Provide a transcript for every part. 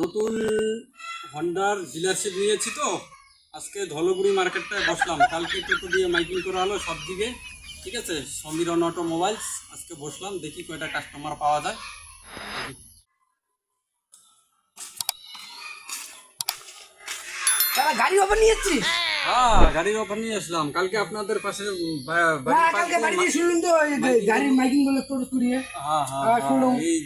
নতুন হন্ডার ডিলারশিপ নিয়েছি তো। আজকে ধলগুড়ি মার্কেটটায় বসলাম। কালকে টোটো দিয়ে মাইকিং করা হলো সব দিকে ঠিক আছে? সমীরন অটোমোবাইলস আজকে বসলাম, দেখি কয়টা কাস্টমার পাওয়া যায়। গাড়ি ওপেন নিয়ে যাচ্ছিস? হ্যাঁ গাড়ির অফার নিয়ে আসলাম। কালকে আপনাদের পাশে হ্যাঁ কালকে বাড়ি দিয়ে শুনলাম তো গাড়ির মাইকিংগুলো টোটো করিয়ে হ্যাঁ হ্যাঁ হ্যাঁ, শুনলাম। হ্যাঁ, এই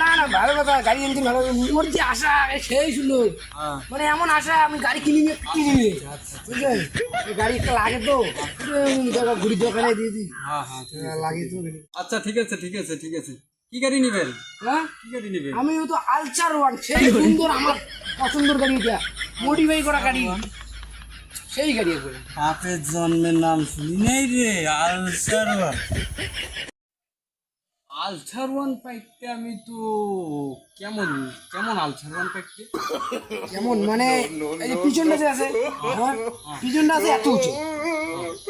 না না ভালো কথা গাড়ি ইঞ্জিন ভালো। ওর যে আশা সেই সুন্দর হ্যাঁ। মানে এমন আশা আমি গাড়ি কিনে নিয়ে কিনে নিয়ে। বুঝলেন? গাড়ি একটা লাগে তো। জায়গা ঘুরি দোকানে দিয়ে দিই। হ্যাঁ হ্যাঁ লাগে তো। আচ্ছা ঠিক আছে ঠিক আছে ঠিক আছে। কি গাড়ি নেবেন? হ্যাঁ? কি গাড়ি নেবেন? আমি তো আলচার ওয়ান সেই সুন্দর আমার পছন্দের গাড়ি এটা মডিফাই করা গাড়ি। সেই গাড়ি একবারে বাপের জন্মের নাম শুনি নাই রে আলসার ওয়ান। আলসার ওয়ান পাইতে আমি তো কেমন কেমন আলসার ওয়ান পাইতে? কেমন মানে এই যে পিছনটা যে আছে হ্যাঁ পিছনটা আছে এত উঁচু।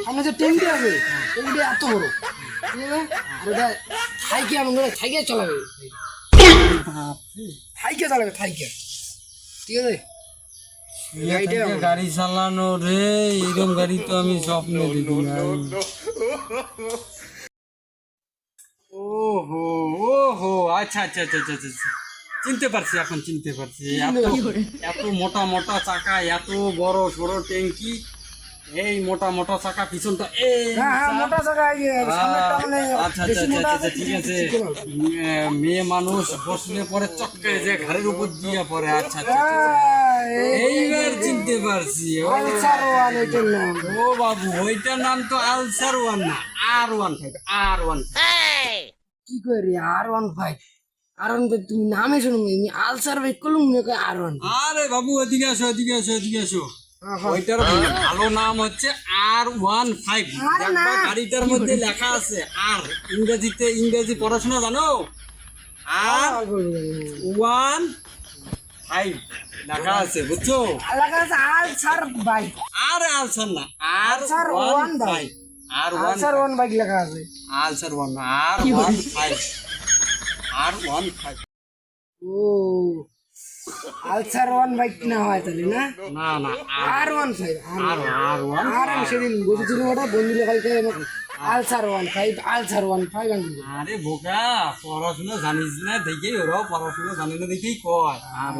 সামনে যে টেন্টে আছে টেন্টে এত বড়। আর ওটা থাইকে এমন থাইকে চালাবে। থাইকে চালাবে থাইকে। ঠিক আছে? গাড়ি চালানো রে এরকম গাড়ি তো আমি স্বপ্নে দেখি ওহো ওহো আচ্ছা আচ্ছা আচ্ছা আচ্ছা আচ্ছা আচ্ছা। চিনতে পারছি এখন চিনতে পারছি। এত এত মোটা মোটা চাকা এত বড় সড়ো ট্যাঙ্কি এই মোটা মোটা চাকা পিছনটা এই হ্যাঁ হ্যাঁ মোটা মানে আচ্ছা আচ্ছা আচ্ছা মোটা আচ্ছা আছে ঠিক আছে। মেয়ে মানুষ বসলে পরে চক্কে যে ঘাড়ের উপর দিয়ে পড়ে। আচ্ছা আচ্ছা আচ্ছা। হ্যাঁ, এই এইবার চিনতে পারছি ও আলসার ওয়ান নাম ও বাবু ওইটার নাম তো আলসার ওয়ান না R one five R one কি করি আর ওয়ান ফাইভ? ফাইভ তুমি নামে শুনুন আমি আলসার বাইক করলুম না আর ওয়ান আরে বাবু এদিকে আসো এদিকে আসো এদিকে আসো। ওইটার ভালো নাম হচ্ছে আর ওয়ান ফাইভ। আরে। গাড়িটার মধ্যে লেখা আছে আর। ইংরেজিতে ইংরেজি পড়াশোনা জানো? R one five. লেখা আছে বুঝছ? এলাকা আছে আলসার বাইক আর আলসার না আর আলসার ওয়ান ফাইভ। আর ওয়ান আলসার ওয়ান বাইক লেখা আছে। Ulcer one R one five. R one five. ও। আলসার ওয়ান বাইক না হয় তাহলে না? না না আর ওয়ান ফাইভ আর আর ওয়ান। আর আমি সেদিন বসেছিলাম ওটা বন্ধু কালকে আলসার ওয়ান ফাইভ আলসার ওয়ান ফাইভ আনছিল আরে বোকা পড়াশোনা জানিস না দেখেই ওরাও পড়াশোনা জানে না দেখেই কয়? আর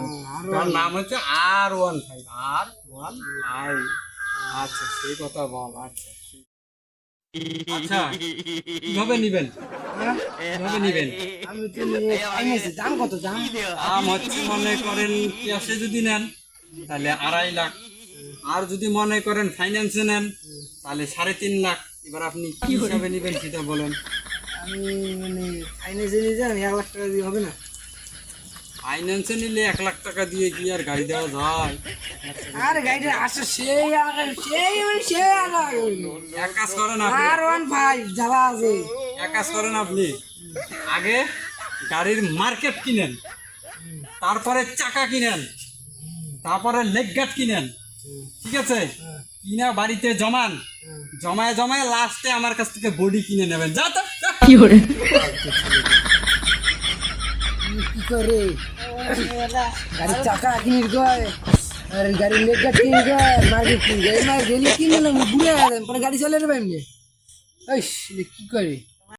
তার নাম হচ্ছে R one five R one five. আচ্ছা সেই কথা বল আচ্ছা। আচ্ছা কীভাবে নিবেন? হ্যাঁ? কীভাবে নিবেন? আমি তো নিয়ে আইনেছি দাম কত দাম? দাম হচ্ছে মনে করেন ক্যাশে যদি নেন তাহলে আড়াই লাখ। আর যদি মনে করেন ফাইন্যান্সে নেন তাহলে সাড়ে তিন লাখ। এবার আপনি কি হিসাবে নেবেন সেটা বলেন। আমি মানে ফাইন্যান্সে নিয়ে যান এক লাখ টাকা দিয়ে হবে না? ফাইন্যান্সে নিলে এক লাখ টাকা দিয়ে কি আর গাড়ি দেওয়া যায়? আর গাড়িটা আসে সেই সেই মানে সেই এক কাজ করেন আপনি। আর ওয়ান ফাইভ জ্বালা আছে। এক কাজ করেন আপনি। আগে গাড়ির মার্কেট কিনেন তারপরে চাকা কিনেন তারপরে লেগ গার্ড কিনেন ঠিক আছে? কিনা বাড়িতে জমান জমায় জমায় লাস্টে আমার কাছ থেকে বডি কিনে নেবেন। যা তো যা। কি করে? গাড়ির চাকা কিনির গয় আর গাড়ির লেগা কিনির গয় মার্কেট কিনি গাড়ি মার গেলি কিনে না বুড়ে গেলাম পরে গাড়ি চালিয়ে নেবে এমনি। এই কি করে?